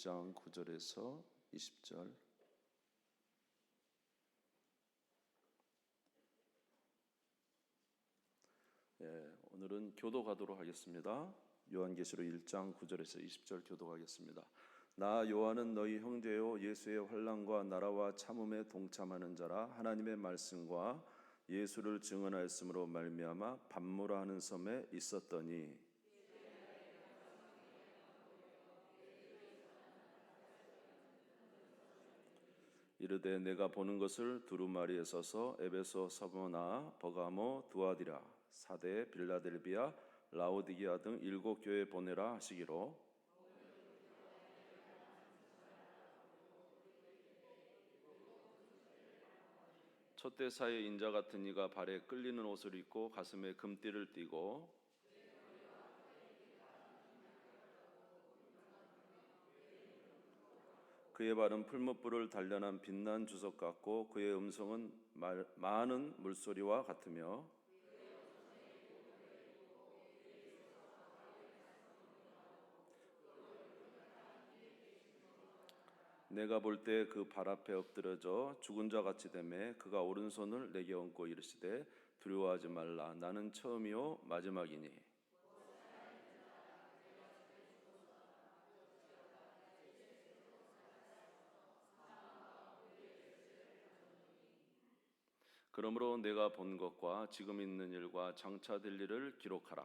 1장 9절에서 20절 예, 오늘은 교도가도록 하겠습니다. 요한계시록 1장 9절에서 20절 교도하겠습니다. 나 요한은 너희 형제요 예수의 환난과 나라와 참음에 동참하는 자라 하나님의 말씀과 예수를 증언하였으므로 말미암아 반모라 하는 섬에 있었더니 이르되 내가 보는 것을 두루마리에 서서 에베소 서머나 버가모 두아디라 사대 빌라델비아 라오디게아 등 일곱 교회 보내라 하시기로. 첫대사의 인자 같은 이가 발에 끌리는 옷을 입고 가슴에 금띠를 띠고 그의 발은 풀무불을 단련한 빛난 주석 같고 그의 음성은 말, 많은 물소리와 같으며 내가 볼 때 그 발 앞에 엎드려져 죽은 자 같이 되매 그가 오른손을 내게 얹고 이르시되 두려워하지 말라. 나는 처음이요 마지막이니 그러므로 내가 본 것과 지금 있는 일과 장차 될 일을 기록하라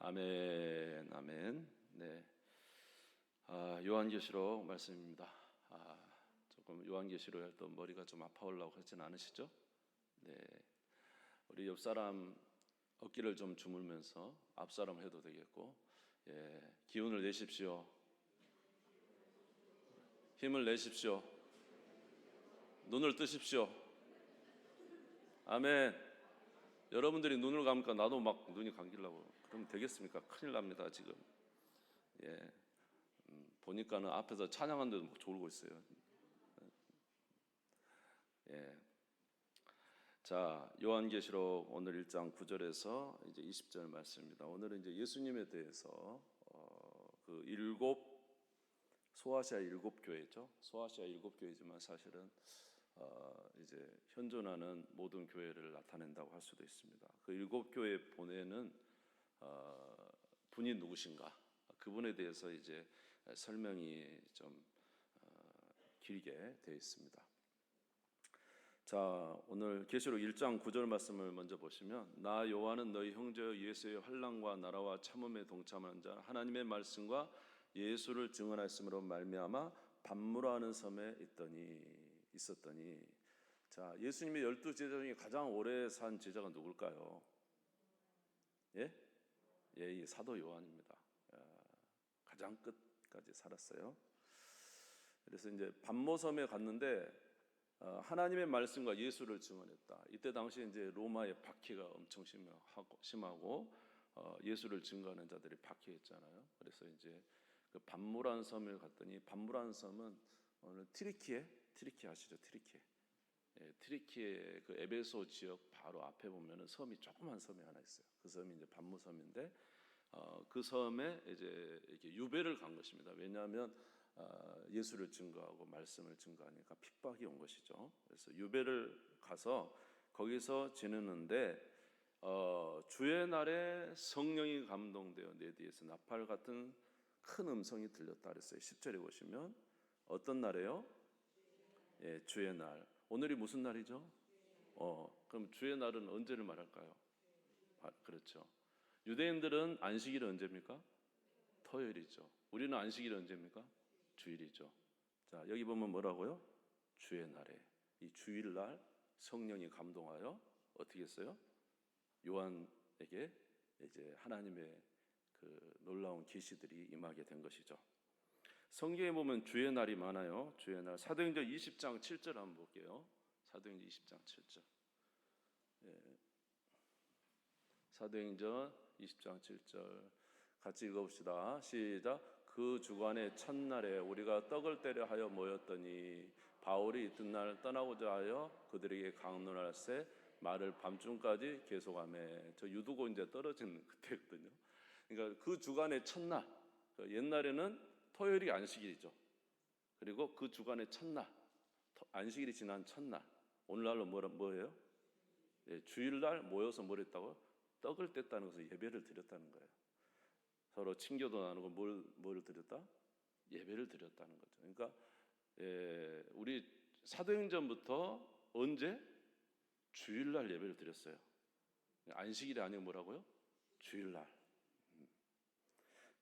아멘, 아멘. 네. 아, 요한계시록 말씀입니다. 아, 조금 요한계시록 할때 머리가 좀 아파오려고 하진 않으시죠? 네. 우리 옆 사람 어깨를 좀 주물면서 앞 사람 해도 되겠고, 예, 기운을 내십시오. 힘을 내십시오. 눈을 뜨십시오. 아멘. 여러분들이 눈을 감으니까 나도 막 눈이 감기려고 그러면 되겠습니까? 큰일 납니다 지금. 예, 음, 보니까는 앞에서 찬양하는데도 막 졸고 있어요. 예. 자, 요한계시록 오늘 1장 9절에서 이제 20절 말씀입니다. 오늘은 이제 예수님에 대해서 어, 그 일곱 소아시아 일곱 교회죠. 소아시아 일곱 교회지만 사실은 어, 이제 현존하는 모든 교회를 나타낸다고 할 수도 있습니다. 그 일곱 교회 보내는 어, 분이 누구신가? 그분에 대해서 이제 설명이 좀 어, 길게 되어 있습니다. 자, 오늘 계시록 1장 9절 말씀을 먼저 보시면 나 요한은 너희 형제 예수의 환난과 나라와 참음에 동참하는 자 하나님의 말씀과 예수를 증언하였으므로 말미암아 반무라는 섬에 있더니 있었더니 자 예수님의 열두 제자 중에 가장 오래 산 제자가 누굴까요? 예? 예, 이 사도 요한입니다. 가장 끝까지 살았어요. 그래서 이제 반모섬에 갔는데 어, 하나님의 말씀과 예수를 증언했다. 이때 당시에 이제 로마의 박해가 엄청 심하고, 심하고 어, 예수를 증거하는 자들이 박해했잖아요. 그래서 이제 그 반무란 섬을 갔더니 반무란 섬은 오늘 트리키에 트리키 아시죠? 트리키. 예, 트리키의 그 에베소 지역 바로 앞에 보면은 섬이 조그만 섬이 하나 있어요. 그 섬이 이제 반무섬인데 어, 그 섬에 이제 이렇게 유배를 간 것입니다. 왜냐하면 어, 예수를 증거하고 말씀을 증거하니까 핍박이 온 것이죠. 그래서 유배를 가서 거기서 지내는데 어, 주의 날에 성령이 감동되어 내 뒤에서 나팔 같은 큰 음성이 들렸다 그랬어요. 10절에 보시면 어떤 날에요? 예, 주의 날. 오늘이 무슨 날이죠? 어, 그럼 주의 날은 언제를 말할까요? 아, 그렇죠. 유대인들은 안식일은 언제입니까? 토요일이죠. 우리는 안식일은 언제입니까? 주일이죠. 자, 여기 보면 뭐라고요? 주의 날에. 이 주일날 성령이 감동하여 어떻게 했어요? 요한에게 이제 하나님의 그 놀라운 계시들이 임하게 된 것이죠. 성경에 보면 주의 날이 많아요. 주의 날. 사도행전 20장 7절 한번 볼게요. 사도행전 20장 7절. 예. 사도행전 20장 7절 같이 읽어봅시다. 시작. 그 주간의 첫날에 우리가 떡을 때려 하여 모였더니 바울이 이튿날 떠나고자 하여 그들에게 강론할새 말을 밤중까지 계속하며 저 유두고 이제 떨어진 그때거든요. 그러니까 그 주간의 첫날 그 옛날에는 토요일이 안식일이죠. 그리고 그 주간의 첫날 토- 안식일이 지난 첫날 오늘날로 뭐, 뭐예요? 예, 주일날 모여서 뭘 했다고? 떡을 뗐다는 것을 예배를 드렸다는 거예요. 서로 친교도 나누고 뭘, 뭘 드렸다? 예배를 드렸다는 거죠. 그러니까 예, 우리 사도행전부터 언제 주일날 예배를 드렸어요. 안식일이 아니고 뭐라고요? 주일날. 음.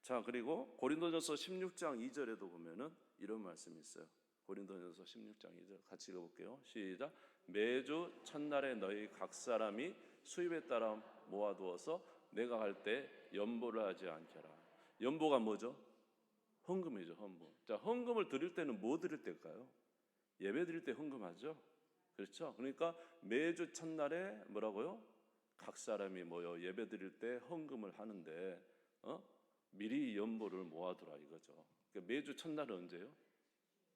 자 그리고 고린도전서 16장 2절에도 보면은 이런 말씀이 있어요. 고린도전서 16장 2절 같이 읽어 볼게요. 시작. 매주 첫날에 너희 각 사람이 수입에 따라 모아두어서 내가 갈때 연보를 하지 않게라. 연보가 뭐죠? 헌금이죠, 헌금. 자, 헌금을 드릴 때는 뭐 드릴 때일까요? 예배 드릴 때 헌금하죠. 그렇죠? 그러니까 매주 첫날에 뭐라고요? 각 사람이 모여 예배 드릴 때 헌금을 하는데 어? 미리 연보를 모아두라 이거죠. 그러니까 매주 첫날은 언제요?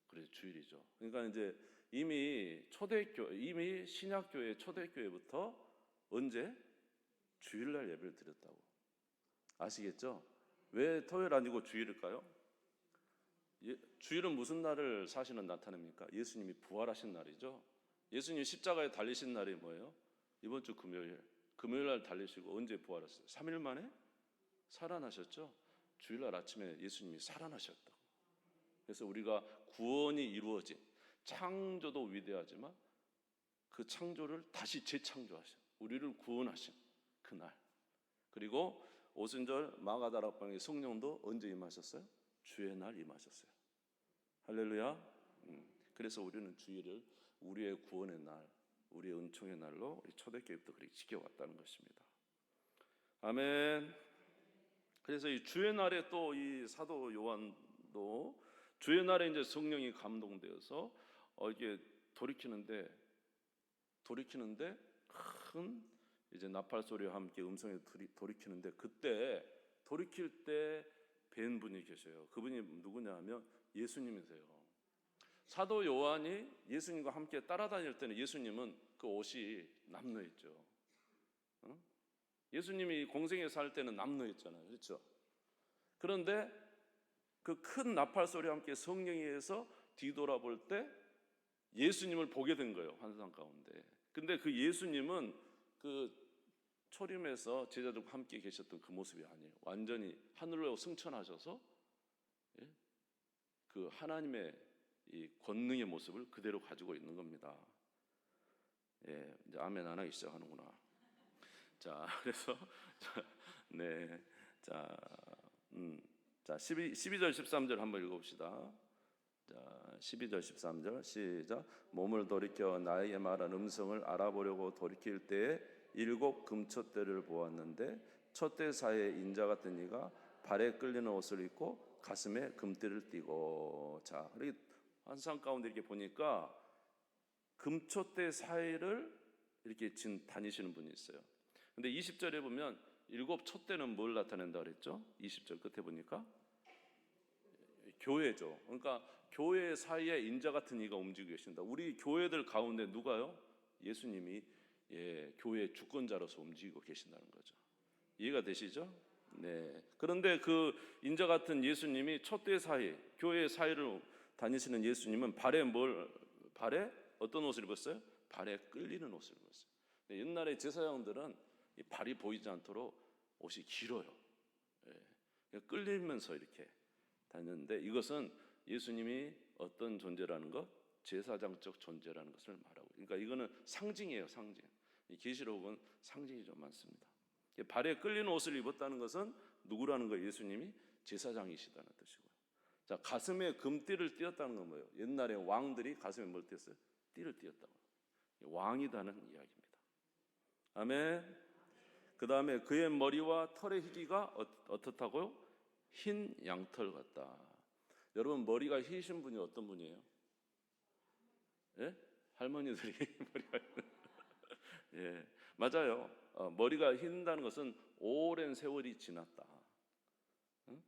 그래 주일이죠. 그러니까 이제 이미 초대교 이미 신약교회 초대교회부터 언제 주일날 예배를 드렸다고 아시겠죠? 왜 토요일 아니고 주일일까요? 예, 주일은 무슨 날을 사실은 나타냅니까? 예수님이 부활하신 날이죠. 예수님 십자가에 달리신 날이 뭐예요? 이번 주 금요일. 금요일 날 달리시고 언제 부활했어요? 3일 만에 살아나셨죠. 주일날 아침에 예수님이 살아나셨다고. 그래서 우리가 구원이 이루어진 창조도 위대하지만 그 창조를 다시 재창조하신 우리를 구원하신 그날. 그리고 오순절 마가다락방의 성령도 언제 임하셨어요? 주의 날 임하셨어요. 할렐루야. 음, 그래서 우리는 주일을 우리의 구원의 날, 우리의 은총의 날로 초대교회부터 그렇게 지켜왔다는 것입니다. 아멘. 그래서 이 주의 날에 또 이 사도 요한도 주의 날에 이제 성령이 감동되어서 어 이게 돌이키는데 돌이키는데 큰 이제 나팔 소리와 함께 음성에 돌이- 돌이키는데 그때 돌이킬 때 뵌 분이 계셔요. 그분이 누구냐 하면 예수님이세요. 사도 요한이 예수님과 함께 따라다닐 때는 예수님은 그 옷이 남루했죠. 어? 예수님이 공생에 살 때는 남루했잖아요. 그렇죠? 그런데 그 큰 나팔 소리와 함께 성령에 의해서 뒤돌아볼 때 예수님을 보게 된 거예요. 환상 가운데. 근데 그 예수님은 그 초림에서 제자들과 함께 계셨던 그 모습이 아니에요. 완전히 하늘로 승천하셔서 예? 그 하나님의 이 권능의 모습을 그대로 가지고 있는 겁니다. 예, 이제 아멘 안 하기 시작하는구나. 자, 그래서 자, 네, 자, 음, 자, 12, 12절 13절 한번 읽어봅시다. 자, 12절 13절 시작. 몸을 돌이켜 나에게 말한 음성을 알아보려고 돌이킬 때에 일곱 금촛대를 보았는데 촛대 사이에 인자 같은 이가 발에 끌리는 옷을 입고 가슴에 금띠를 띠고 자, 이렇게 환상 가운데 이렇게 보니까 금촛대 사이를 이렇게 진 다니시는 분이 있어요. 근데 20절에 보면 일곱 촛대는 뭘 나타낸다 그랬죠? 20절 끝에 보니까 교회죠. 그러니까 교회 사이에 인자 같은 이가 움직이고 계신다. 우리 교회들 가운데 누가요? 예수님이 예, 교회 주권자로서 움직이고 계신다는 거죠. 이해가 되시죠? 네. 그런데 그 인자 같은 예수님이 촛대 사이, 교회 사이를 다니시는 예수님은 발에 뭘 발에 어떤 옷을 입었어요? 발에 끌리는 옷을 입었어요. 옛날에 제사장들은 이 발이 보이지 않도록 옷이 길어요. 예. 끌리면서 이렇게 다녔는데 이것은 예수님이 어떤 존재라는 것, 제사장적 존재라는 것을 말하고. 그러니까 이거는 상징이에요, 상징. 이 계시록은 상징이 좀 많습니다. 발에 끌리는 옷을 입었다는 것은 누구라는 거예요? 예수님이 제사장이시다는 뜻이고요. 자, 가슴에 금띠를 띄었다는 건 뭐예요? 옛날에 왕들이 가슴에 뭘 띄었어요? 띠를 띄었다고. 왕이다는 이야기입니다. 아멘. 그 다음에 그의 머리와 털의 희기가 어, 어떻다고요? 흰 양털 같다. 여러분 머리가 희신 분이 어떤 분이에요? 예? 할머니들이 머리가 예 맞아요. 어, 머리가 흰다는 것은 오랜 세월이 지났다. 응?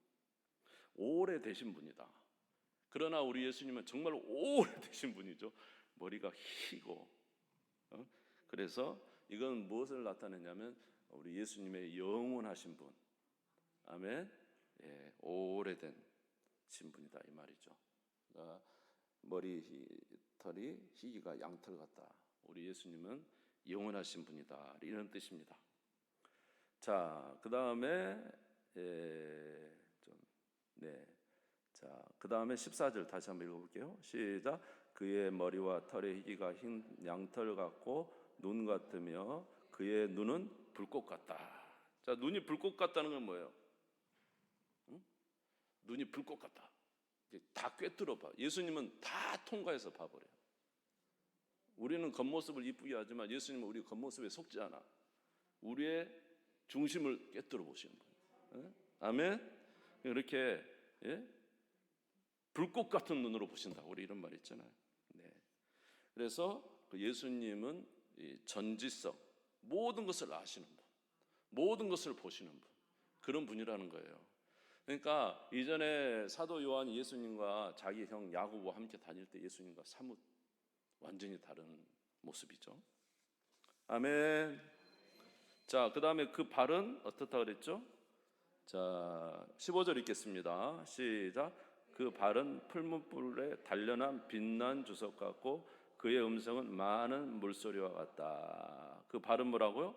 오래 되신 분이다. 그러나 우리 예수님은 정말 오래되신 분이죠. 머리가 희고. 어? 그래서 이건 무엇을 나타내냐면 우리 예수님의 영원하신 분. 아멘. 예, 오래된 신분이다 이 말이죠. 그러니까 머리 희- 털이 희기가 양털 같다. 우리 예수님은 영원하신 분이다. 이런 뜻입니다. 자, 그 다음에 예, 좀 네. 자, 그 다음에 14절 다시 한번 읽어볼게요. 시작. 그의 머리와 털의 희기가 흰 양털 같고 눈 같으며 그의 눈은 불꽃 같다. 자, 눈이 불꽃 같다는 건 뭐예요? 응? 눈이 불꽃 같다. 다 꿰뚫어 봐. 예수님은 다 통과해서 봐버려요. 우리는 겉모습을 이쁘게 하지만 예수님은 우리 겉모습에 속지 않아. 우리의 중심을 꿰뚫어 보시는 거예요. 예? 아멘. 이렇게 예? 불꽃 같은 눈으로 보신다. 우리 이런 말 있잖아요. 네. 그래서 그 예수님은 이 전지성 모든 것을 아시는 분, 모든 것을 보시는 분 그런 분이라는 거예요. 그러니까 이전에 사도 요한이 예수님과 자기 형 야고보와 함께 다닐 때 예수님과 사뭇 완전히 다른 모습이죠. 아멘. 자, 그 다음에 그 발은 어떻다 그랬죠? 자, 15절 읽겠습니다. 시작. 그 발은 풀무불에 단련한 빛난 주석 같고 그의 음성은 많은 물소리와 같다. 그 발은 뭐라고요?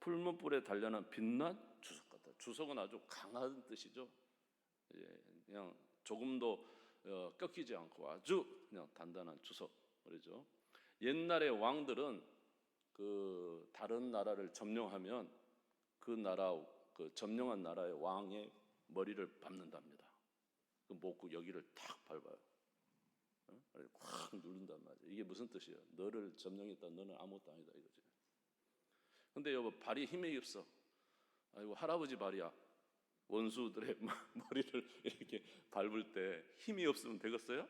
풀무불에 단련한 빛난 주석 같다. 주석은 아주 강한 뜻이죠. 예, 그냥 조금도 어, 꺾이지 않고 아주 그냥 단단한 주석 그러죠. 옛날의 왕들은 그 다른 나라를 점령하면 그 나라 그 점령한 나라의 왕의 머리를 밟는답니다. 그 목구 여기를 탁 밟아요. 어? 콱 누른단 말이에요. 이게 무슨 뜻이에요? 너를 점령했다. 너는 아무것도 아니다 이거지. 근데 여보 발이 힘이 없어. 아이고 할아버지 발이야. 원수들의 머리를 이렇게 밟을 때 힘이 없으면 되겠어요?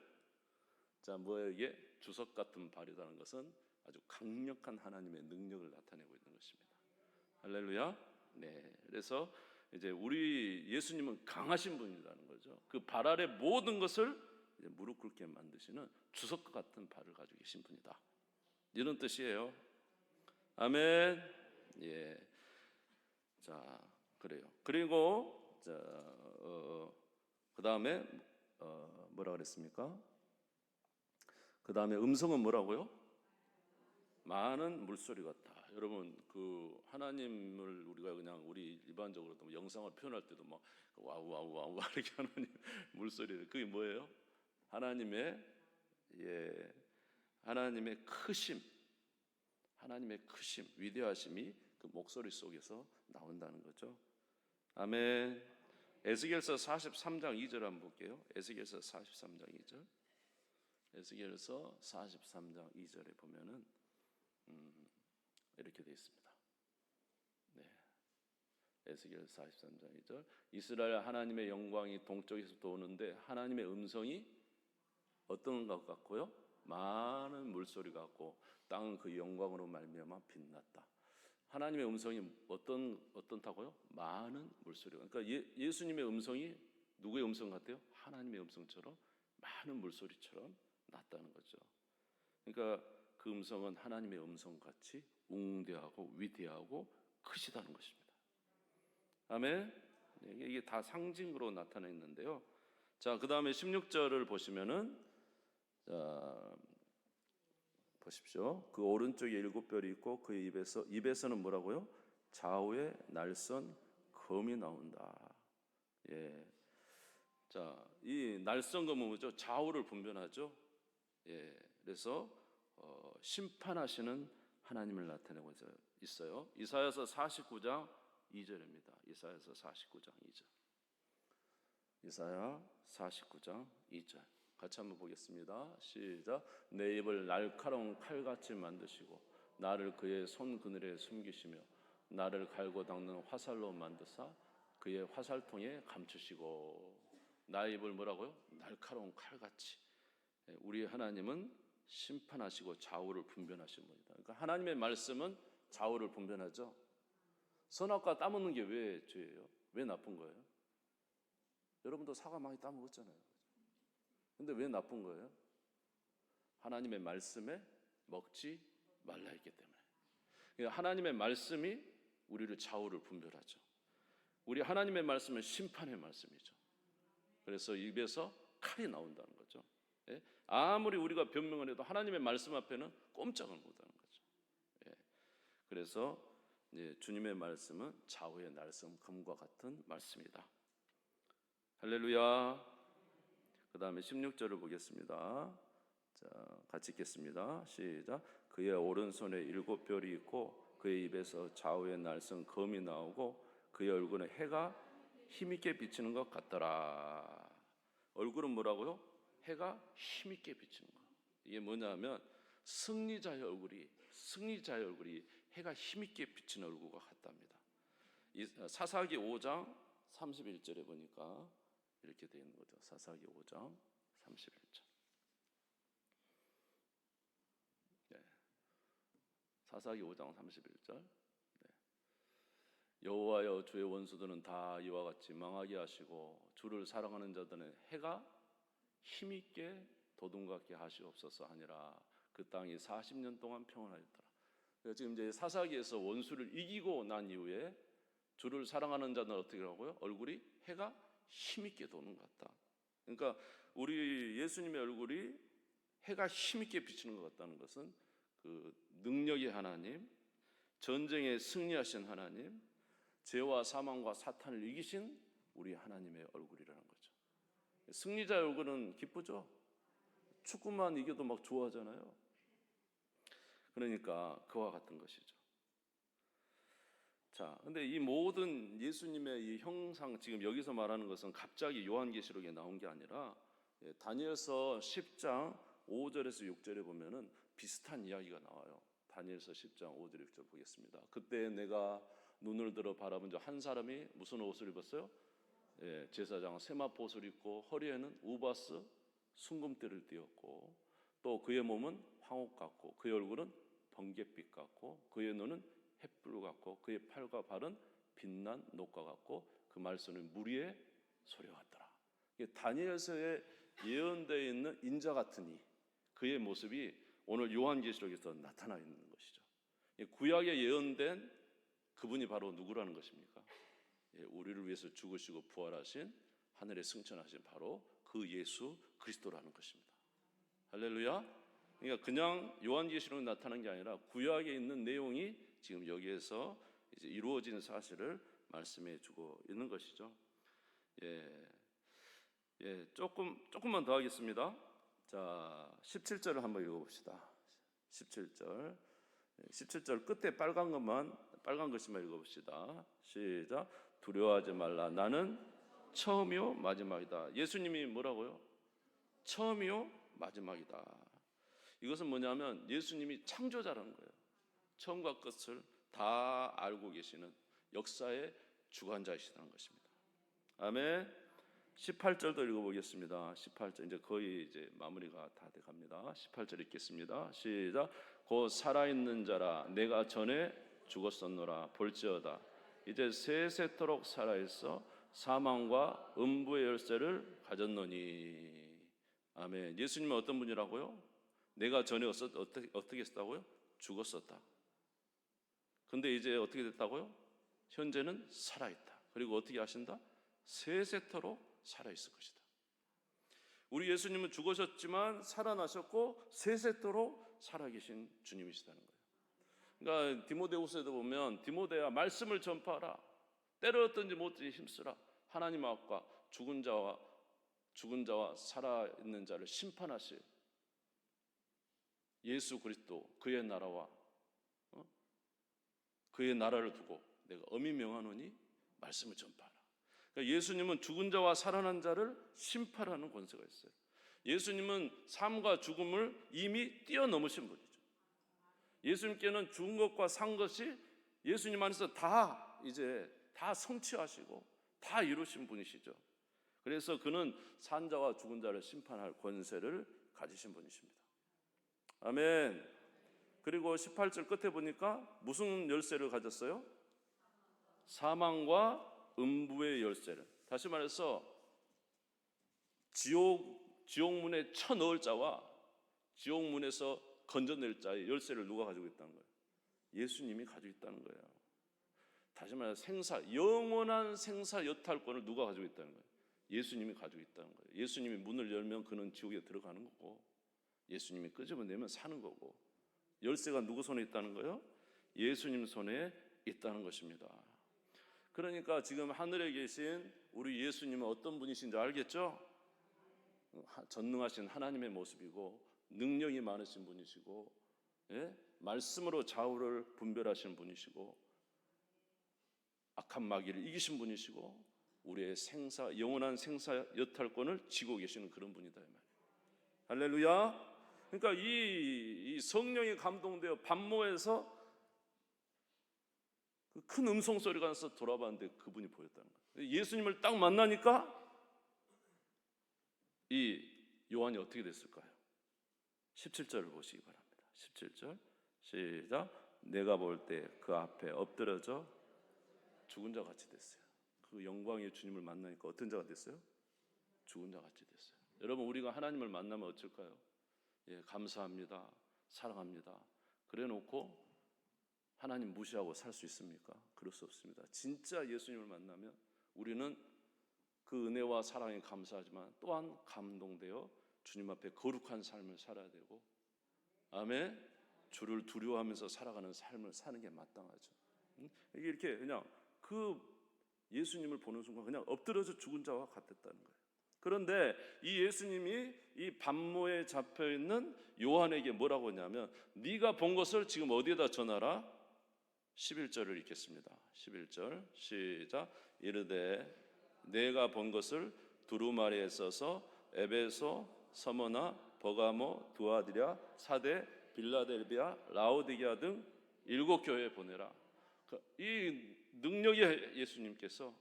자, 뭐예요 이게 주석 같은 발이라는 것은 아주 강력한 하나님의 능력을 나타내고 있는 것입니다. 할렐루야. 네. 그래서 이제 우리 예수님은 강하신 분이라는 거죠. 그 발 아래 모든 것을 무릎 꿇게 만드시는 주석 같은 발을 가지고 계신 분이다. 이런 뜻이에요. 아멘. 예. 자, 그래요. 그리고 자, 어, 그 다음에 어, 뭐라 그랬습니까? 그 다음에 음성은 뭐라고요? 많은 물소리 같다. 여러분 그 하나님을 우리가 그냥 우리 일반적으로 또 영상을 표현할 때도 막 와우 와우 와우 이렇게 하나님 물소리를 그게 뭐예요? 하나님의 예 하나님의 크심 하나님의 크심 위대하심이 그 목소리 속에서 나온다는 거죠. 아멘. 에스겔서 43장 2절 한번 볼게요. 에스겔서 43장 2절. 에스겔서 43장 2절에 보면은 음, 이렇게 되어 있습니다. 네. 에스겔 43장 2절. 이스라엘 하나님의 영광이 동쪽에서 도는데 하나님의 음성이 어떤 것 같고요? 많은 물소리 같고 땅은 그 영광으로 말미암아 빛났다. 하나님의 음성이 어떤 어떤다고요? 많은 물소리. 그러니까 예, 예수님의 음성이 누구의 음성 같아요? 하나님의 음성처럼 많은 물소리처럼 났다는 거죠. 그러니까 그 음성은 하나님의 음성 같이 웅대하고 위대하고 크시다는 것입니다. 아멘. 네, 이게- 다 상징으로 나타나 있는데요. 자, 그 다음에 16절을 보시면은 자, 보십시오. 그 오른쪽에 일곱 별이 있고 그 입에서 입에서는 뭐라고요? 좌우에 날선 검이 나온다. 예. 자, 이 날선 검은 뭐죠? 좌우를 분별하죠. 예. 그래서 어, 심판하시는 하나님을 나타내고 있어요. 이사야서 49장 2절입니다. 이사야서 49장 2절. 이사야 49장 2절. 같이 한번 보겠습니다. 시작. 내 입을 날카로운 칼같이 만드시고 나를 그의 손 그늘에 숨기시며 나를 갈고 닦는 화살로 만드사 그의 화살통에 감추시고 나의 입을 뭐라고요? 날카로운 칼같이. 예, 우리 하나님은 심판하시고 좌우를 분별하신 분이다. 그러니까 하나님의 말씀은 좌우를 분별하죠. 선악과 따먹는 게 왜 죄예요? 왜 나쁜 거예요? 여러분도 사과 많이 따먹었잖아요. 근데 왜 나쁜 거예요? 하나님의 말씀에 먹지 말라 했기 때문에. 그러니까 하나님의 말씀이 우리를 좌우를 분별하죠. 우리 하나님의 말씀은 심판의 말씀이죠. 그래서 입에서 칼이 나온다는 거죠. 예? 아무리 우리가 변명을 해도 하나님의 말씀 앞에는 꼼짝을 못하는 거죠. 예. 그래서 이제 주님의 말씀은 좌우의 날선 금과 같은 말씀이다. 할렐루야. 그 다음에 16절을 보겠습니다. 자, 같이 읽겠습니다. 시작. 그의 오른손에 일곱 별이 있고 그의 입에서 좌우의 날선 검이 나오고 그의 얼굴에 해가 힘있게 비치는 것 같더라. 얼굴은 뭐라고요? 해가 힘있게 비치는 거. 이게 뭐냐면 승리자의 얼굴이 승리자의 얼굴이 해가 힘있게 비치는 얼굴과 같답니다. 이 사사기 5장 31절에 보니까 이렇게 되어 있는 거죠. 사사기 5장 31절. 네. 사사기 5장 31절. 네. 여호와여 주의 원수들은 다 이와 같이 망하게 하시고 주를 사랑하는 자들은 해가 힘있게 도둑같게 하시옵소서 하니라. 그 땅이 40년 동안 평안하였더라. 지금 이제 사사기에서 원수를 이기고 난 이후에 주를 사랑하는 자는 어떻게 하고요? 얼굴이 해가 힘있게 도는 것 같다. 그러니까 우리 예수님의 얼굴이 해가 힘있게 비치는 것 같다는 것은 그 능력의 하나님, 전쟁에 승리하신 하나님, 죄와 사망과 사탄을 이기신 우리 하나님의 얼굴이라는 거죠. 승리자의 얼굴은 기쁘죠? 축구만 이겨도 막 좋아하잖아요. 그러니까 그와 같은 것이죠. 자, 근데 이 모든 예수님의 이 형상 지금 여기서 말하는 것은 갑자기 요한계시록에 나온 게 아니라 예, 다니엘서 10장 5절에서 6절에 보면은 비슷한 이야기가 나와요. 다니엘서 10장 5절 6절 보겠습니다. 그때 내가 눈을 들어 바라본 자한 사람이 무슨 옷을 입었어요? 예, 제사장 세마포 옷을 입고 허리에는 우바스 순금대를 띄었고 또 그의 몸은 황옥 같고 그의 얼굴은 번갯빛 같고 그의 눈은 햇불 같고 그의 팔과 발은 빛난 녹과 같고 그 소리 같더라. 이게 다니엘서에 예언되어 있는 인자 같으니 그의 모습이 오늘 요한계시록에서 나타나 있는 것이죠. 이 구약에 예언된 그분이 바로 누구라는 것입니까? 예, 우리를 위해서 죽으시고 부활하신 하늘에 승천하신 바로 그 예수 그리스도라는 것입니다. 할렐루야. 그러니까 그냥 요한계시록에 나타난 게 아니라 구약에 있는 내용이 지금 여기에서 이제 이루어진 사실을 말씀해 주고 있는 것이죠. 예. 예, 조금 조금만 더 하겠습니다. 자, 17절을 한번 읽어 봅시다. 17절. 17절 끝에 빨간 것만 빨간 글씨만 읽어 봅시다. 시작. 두려워하지 말라. 나는 처음이요 마지막이다. 예수님이 뭐라고요? 처음이요 마지막이다. 이것은 뭐냐면 예수님이 창조자라는 거예요. 처음과 끝을 다 알고 계시는 역사의 주관자이시다는 것입니다. 아멘. 18절도 읽어보겠습니다. 18절 이제 거의 이제 마무리가 다 돼갑니다. 18절 읽겠습니다. 시작. 곧 살아있는 자라 내가 전에 죽었었노라 볼지어다 이제 세세토록 살아있어 사망과 음부의 열쇠를 가졌노니 아멘. 예수님은 어떤 분이라고요? 내가 전에 어떻게 어떻게 했다고요? 죽었었다. 근데 이제 어떻게 됐다고요? 현재는 살아있다. 그리고 어떻게 하신다? 세세토록 살아있을 것이다. 우리 예수님은 죽으셨지만 살아나셨고 세세토록 살아계신 주님이시다는 거예요. 그러니까 디모데후서에도 보면 디모데야 말씀을 전파하라. 때렸든지 못든지 힘쓰라. 하나님 앞과 죽은 자와 죽은 자와 살아 있는 자를 심판하실 예수 그리스도 그의 나라와 어? 그의 나라를 두고 내가 엄히 명하노니 말씀을 전파하라. 그러니까 예수님은 죽은 자와 살아난 자를 심판하는 권세가 있어요. 예수님은 삶과 죽음을 이미 뛰어넘으신 분이죠. 예수님께는 죽은 것과 산 것이 예수님 안에서 다 이제 다 성취하시고 다 이루신 분이시죠. 그래서 그는 산자와 죽은 자를 심판할 권세를 가지신 분이십니다. 아멘. 그리고 18절 끝에 보니까 무슨 열쇠를 가졌어요? 사망과 음부의 열쇠를. 다시 말해서 지옥 지옥문에 쳐넣을 자와 지옥문에서 건져낼 자의 열쇠를 누가 가지고 있다는 거예요? 예수님이 가지고 있다는 거예요. 다시 말해 생사 영원한 생사 여탈권을 누가 가지고 있다는 거예요? 예수님이 가지고 있다는 거예요. 예수님이 문을 열면 그는 지옥에 들어가는 거고 예수님이 끄집어내면 사는 거고 열쇠가 누구 손에 있다는 거예요? 예수님 손에 있다는 것입니다. 그러니까 지금 하늘에 계신 우리 예수님은 어떤 분이신지 알겠죠? 하- 전능하신 하나님의 모습이고 능력이 많으신 분이시고 예? 말씀으로 좌우를 분별하시는 분이시고 악한 마귀를 이기신 분이시고 우리의 생사 영원한 생사 여탈권을 쥐고 계시는 그런 분이다 이 말이에요. 할렐루야. 그러니까 이, 이 성령이 감동되어 반모에서 그 큰 음성 소리가 나서 돌아봤는데 그분이 보였다는 거예요. 예수님을 딱 만나니까 이 요한이 어떻게 됐을까요? 17절을 보시기 바랍니다. 17절 시작. 내가 볼 때 그 앞에 엎드려져 죽은 자 같이 됐어요. 그 영광의 주님을 만나니까 어떤 자가 됐어요? 죽은 자 같이 됐어요. 여러분 우리가 하나님을 만나면 어쩔까요? 예, 감사합니다. 사랑합니다. 그래 놓고 하나님 무시하고 살 수 있습니까? 그럴 수 없습니다. 진짜 예수님을 만나면 우리는 그 은혜와 사랑에 감사하지만 또한 감동되어 주님 앞에 거룩한 삶을 살아야 되고 아멘. 주를 두려워하면서 살아가는 삶을 사는 게 마땅하죠. 응? 이게 이렇게 그냥 그 예수님을 보는 순간 그냥 엎드려져 죽은 자와 같았다는 거예요. 그런데 이 예수님이 이 반모에 잡혀 있는 요한에게 뭐라고 하냐면 네가 본 것을 지금 어디에다 전하라? 11절을 읽겠습니다. 11절 시작 이르되 내가 본 것을 두루마리에 써서 에베소, 서머나, 버가모, 두아디랴, 사대, 빌라델비아, 라오디게아 등 일곱 교회에 보내라. 그이 능력의 예수님께서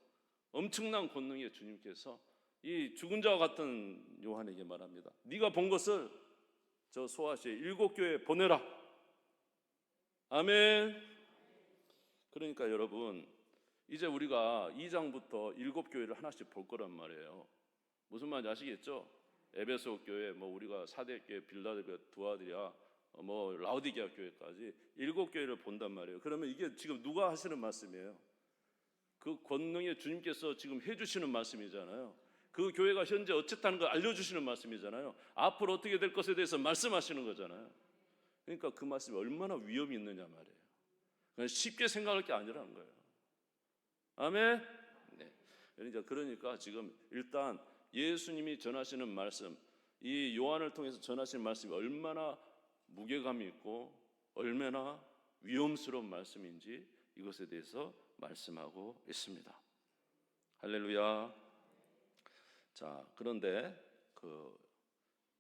엄청난 권능의 주님께서 이 죽은 자와 같은 요한에게 말합니다. 네가 본 것을 저 소아시에 일곱 교회에 보내라. 아멘. 그러니까 여러분 이제 우리가 2장부터 일곱 교회를 하나씩 볼 거란 말이에요. 무슨 말인지 아시겠죠? 에베소 교회, 뭐 우리가 사대 교회, 빌라델비아, 어, 뭐 라우디게아 교회까지 일곱 교회를 본단 말이에요. 그러면 이게 지금 누가 하시는 말씀이에요? 그 권능의 주님께서 지금 해주시는 말씀이잖아요. 그 교회가 현재 어쨌다는 걸 알려주시는 말씀이잖아요. 앞으로 어떻게 될 것에 대해서 말씀하시는 거잖아요. 그러니까 그 말씀이 얼마나 위험이 있느냐 말이에요. 그냥 쉽게 생각할 게 아니라는 거예요. 아멘. 네. 그러니까 그러니까 지금 일단 예수님이 전하시는 말씀, 이 요한을 통해서 전하시는 말씀이 얼마나 무게감이 있고 얼마나 위험스러운 말씀인지 이것에 대해서 말씀하고 있습니다. 할렐루야. 자, 그런데 그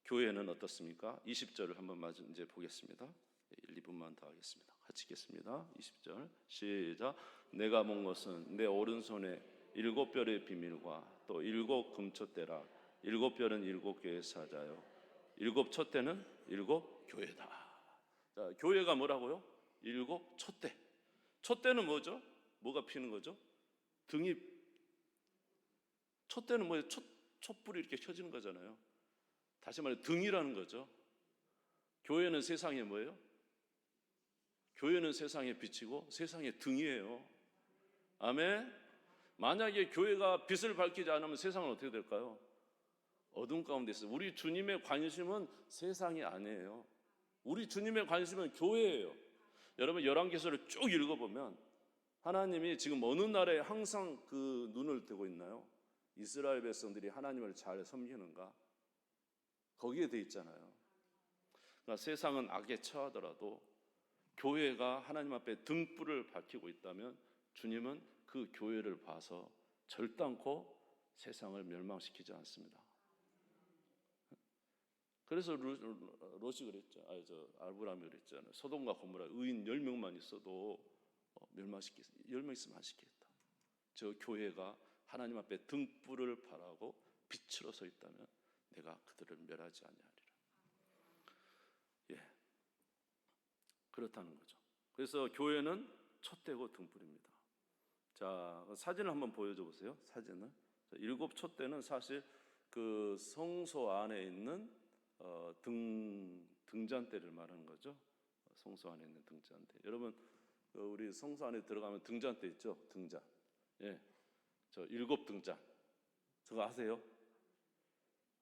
교회는 어떻습니까? 20절을 한번 마저 이제 보겠습니다. 1, 2분만 더 하겠습니다. 같이 읽겠습니다. 20절 시작. 내가 본 것은 내 오른손에 일곱 별의 비밀과 또 일곱 금초대라. 일곱 별은 일곱 교회 사자요. 일곱 촛대는 일곱 교회다. 자, 교회가 뭐라고요? 일곱 촛대. 촛대는 뭐죠? 뭐가 피는 거죠? 등이 촛대는 뭐예요? 촛, 촛불이 이렇게 켜지는 거잖아요. 다시 말해 등이라는 거죠. 교회는 세상에 뭐예요? 교회는 세상에 빛이고 세상의 등이에요. 아멘. 만약에 교회가 빛을 밝히지 않으면 세상은 어떻게 될까요? 어둠 가운데 있어요. 우리 주님의 관심은 세상이 아니에요. 우리 주님의 관심은 교회예요. 여러분 열왕기서를 쭉 읽어보면 하나님이 지금 어느 나라에 항상 그 눈을 뜨고 있나요? 이스라엘 백성들이 하나님을 잘 섬기는가? 거기에 돼 있잖아요. 그러니까 세상은 악에 처하더라도 교회가 하나님 앞에 등불을 밝히고 있다면 주님은 그 교회를 봐서 절단코 세상을 멸망시키지 않습니다. 그래서 루, 롯이 그랬죠. 아니 저 아브라함이 그랬잖아요. 소돔과 고모라 의인 10명만 있어도 어, 멸망시키 10명 있으면 안 시키겠다. 저 교회가 하나님 앞에 등불을 바라고 빛으로 서 있다면 내가 그들을 멸하지 아니하리라. 예. 그렇다는 거죠. 그래서 교회는 촛대고 등불입니다. 자, 사진을 한번 보여줘 보세요. 사진을. 자, 일곱 촛대는 사실 그 성소 안에 있는 어, 등 등잔대를 말하는 거죠. 성소 안에 있는 등잔대. 여러분 어, 우리 성소 안에 들어가면 등잔대 있죠. 등잔. 예, 저 일곱 등잔. 저거 아세요?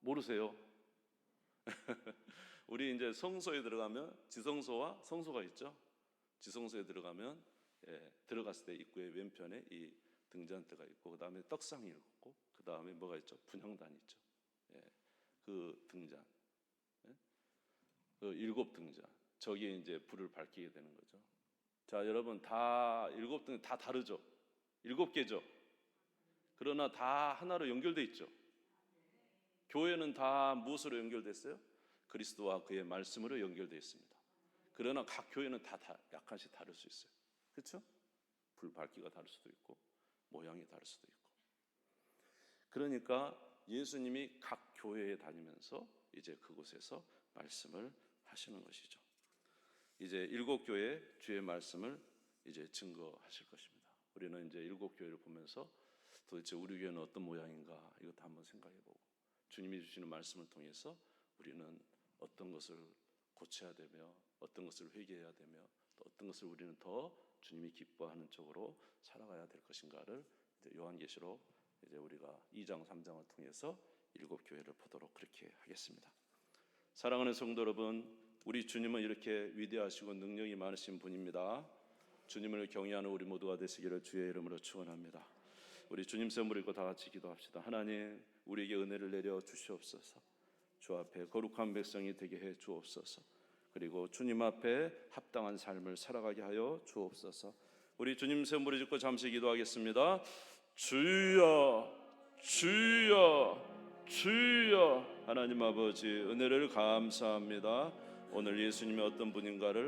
모르세요? 우리 이제 성소에 들어가면 지성소와 성소가 있죠. 지성소에 들어가면 예, 들어갔을 때 입구의 왼편에 이 등잔대가 있고 그 다음에 떡상이 있고 그 다음에 뭐가 있죠? 분향단이 있죠. 예, 그 등잔, 예? 그 일곱 등잔 저기에 이제 불을 밝히게 되는 거죠. 자, 여러분 다 일곱 등 다 다르죠. 일곱 개죠. 그러나 다 하나로 연결돼 있죠. 교회는 다 무엇으로 연결됐어요? 그리스도와 그의 말씀으로 연결되어 있습니다. 그러나 각 교회는 다, 다 약간씩 다를 수 있어요. 그렇죠? 불 밝기가 다를 수도 있고 모양이 다를 수도 있고. 그러니까 예수님이 각 교회에 다니면서 이제 그곳에서 말씀을 하시는 것이죠. 이제 일곱 교회 주의 말씀을 이제 증거하실 것입니다. 우리는 이제 일곱 교회를 보면서 도대체 우리 교회는 어떤 모양인가 이것도 한번 생각해 보고 주님이 주시는 말씀을 통해서 우리는 어떤 것을 고쳐야 되며 어떤 것을 회개해야 되며 또 어떤 것을 우리는 더 주님이 기뻐하는 쪽으로 살아가야 될 것인가를 요한계시록 이제 우리가 2장 3장을 통해서 일곱 교회를 보도록 그렇게 하겠습니다. 사랑하는 성도 여러분, 우리 주님은 이렇게 위대하시고 능력이 많으신 분입니다. 주님을 경외하는 우리 모두가 되시기를 주의 이름으로 축원합니다. 우리 주님 샘물 읽고 다 같이 기도합시다. 하나님, 우리에게 은혜를 내려 주시옵소서. 주 앞에 거룩한 백성이 되게 해 주옵소서. 그리고 주님 앞에 합당한 삶을 살아가게 하여 주옵소서. 우리 주님 샘물을 짓고 잠시 기도하겠습니다. 주여, 주여, 주여. 하나님 아버지 은혜를 감사합니다. 오늘 예수님이 어떤 분인가를